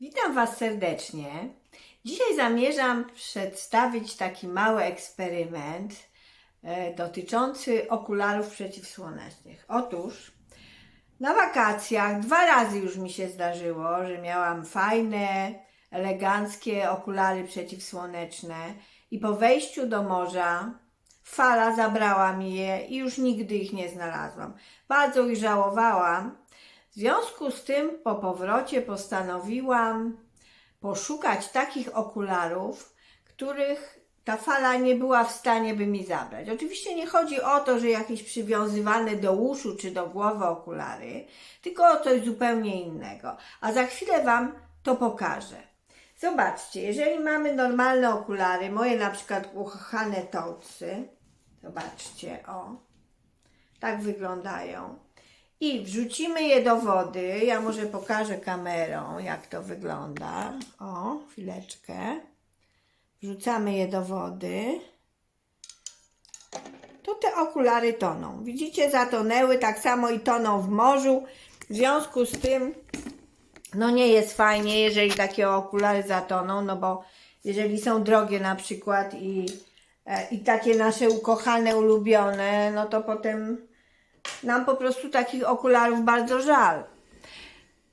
Witam Was serdecznie. Dzisiaj zamierzam przedstawić taki mały eksperyment e, dotyczący okularów przeciwsłonecznych. Otóż na wakacjach dwa razy już mi się zdarzyło, że miałam fajne, eleganckie okulary przeciwsłoneczne i po wejściu do morza fala zabrała mi je i już nigdy ich nie znalazłam. Bardzo ich żałowałam. W związku z tym po powrocie postanowiłam poszukać takich okularów, których ta fala nie była w stanie by mi zabrać. Oczywiście nie chodzi o to, że jakieś przywiązywane do uszu czy do głowy okulary, tylko o coś zupełnie innego. A za chwilę Wam to pokażę. Zobaczcie, jeżeli mamy normalne okulary, moje na przykład ukochane Totsy, zobaczcie, o, tak wyglądają. I wrzucimy je do wody. Ja może pokażę kamerą, jak to wygląda. O, chwileczkę. Wrzucamy je do wody. To te okulary toną. Widzicie, zatonęły, tak samo i toną w morzu. W związku z tym, no nie jest fajnie, jeżeli takie okulary zatoną, no bo jeżeli są drogie na przykład i, e, i takie nasze ukochane, ulubione, no to potem nam po prostu takich okularów bardzo żal.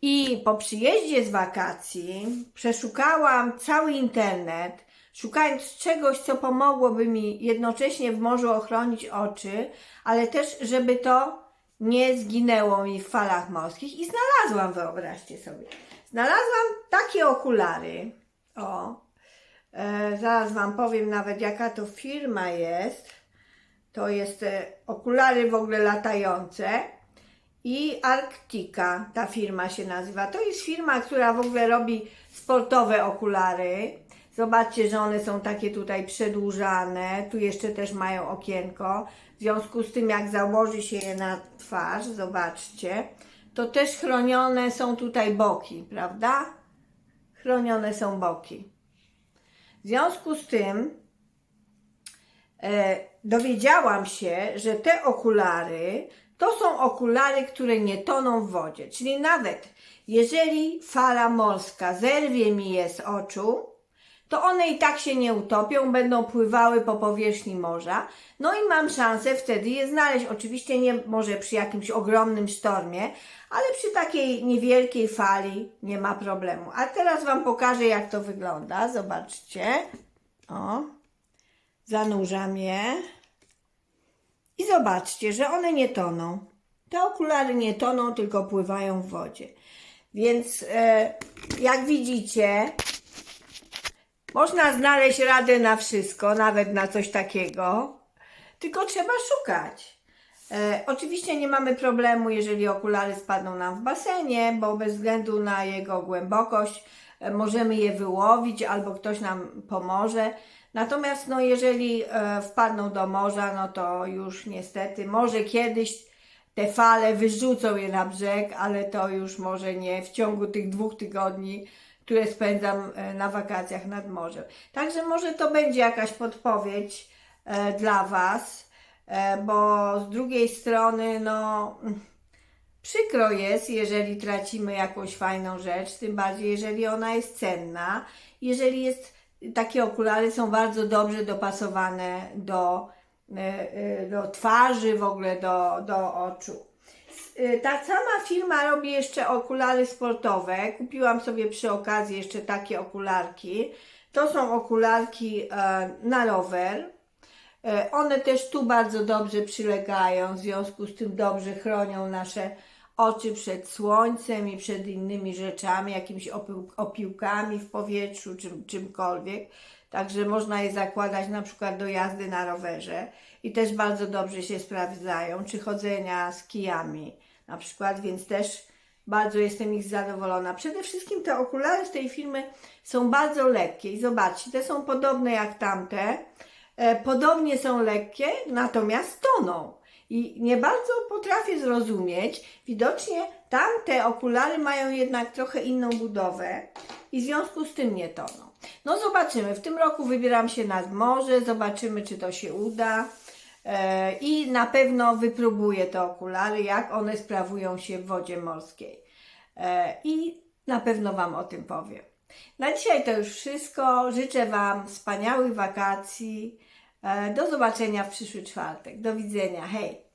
I po przyjeździe z wakacji przeszukałam cały internet, szukając czegoś, co pomogłoby mi jednocześnie w morzu ochronić oczy, ale też, żeby to nie zginęło mi w falach morskich. I znalazłam, wyobraźcie sobie, znalazłam takie okulary. O, e, zaraz Wam powiem nawet, jaka to firma jest. To jest e, okulary w ogóle latające i Arctica, ta firma się nazywa. To jest firma, która w ogóle robi sportowe okulary. Zobaczcie, że one są takie tutaj przedłużane. Tu jeszcze też mają okienko. W związku z tym, jak założy się je na twarz, zobaczcie, to też chronione są tutaj boki, prawda? Chronione są boki. W związku z tym, dowiedziałam się, że te okulary to są okulary, które nie toną w wodzie. Czyli nawet jeżeli fala morska zerwie mi je z oczu, to one i tak się nie utopią, będą pływały po powierzchni morza. No i mam szansę wtedy je znaleźć. Oczywiście nie może przy jakimś ogromnym sztormie, ale przy takiej niewielkiej fali nie ma problemu. A teraz Wam pokażę, jak to wygląda. Zobaczcie. O. Zanurzam je. I zobaczcie, że one nie toną. Te okulary nie toną, tylko pływają w wodzie. Więc e, jak widzicie, można znaleźć radę na wszystko, nawet na coś takiego, tylko trzeba szukać. E, oczywiście nie mamy problemu, jeżeli okulary spadną nam w basenie, bo bez względu na jego głębokość e, możemy je wyłowić albo ktoś nam pomoże. Natomiast no, jeżeli e, wpadną do morza, no to już niestety może kiedyś te fale wyrzucą je na brzeg, ale to już może nie w ciągu tych dwóch tygodni, które spędzam e, na wakacjach nad morzem. Także może to będzie jakaś podpowiedź e, dla Was, bo z drugiej strony, no przykro jest, jeżeli tracimy jakąś fajną rzecz, tym bardziej jeżeli ona jest cenna, jeżeli jest, takie okulary są bardzo dobrze dopasowane do, e, e, do twarzy, w ogóle do, do oczu. Y, Ta sama firma robi jeszcze okulary sportowe. Kupiłam sobie przy okazji jeszcze takie okularki. To są okularki e, na rower. E, One też tu bardzo dobrze przylegają, w związku z tym dobrze chronią nasze oczy przed słońcem i przed innymi rzeczami, jakimiś opił- opiłkami w powietrzu, czym, czymkolwiek. Także można je zakładać na przykład do jazdy na rowerze i też bardzo dobrze się sprawdzają, czy chodzenia z kijami na przykład, więc też bardzo jestem ich zadowolona. Przede wszystkim te okulary z tej firmy są bardzo lekkie i zobaczcie, te są podobne jak tamte, e, podobnie są lekkie, natomiast toną. I nie bardzo potrafię zrozumieć, widocznie tamte okulary mają jednak trochę inną budowę i w związku z tym nie toną. No zobaczymy, w tym roku wybieram się nad morze, zobaczymy czy to się uda. E, I na pewno wypróbuję te okulary, jak one sprawują się w wodzie morskiej. E, I na pewno Wam o tym powiem. Na dzisiaj to już wszystko. Życzę Wam wspaniałych wakacji. E, Do zobaczenia w przyszły czwartek. Do widzenia. Hej!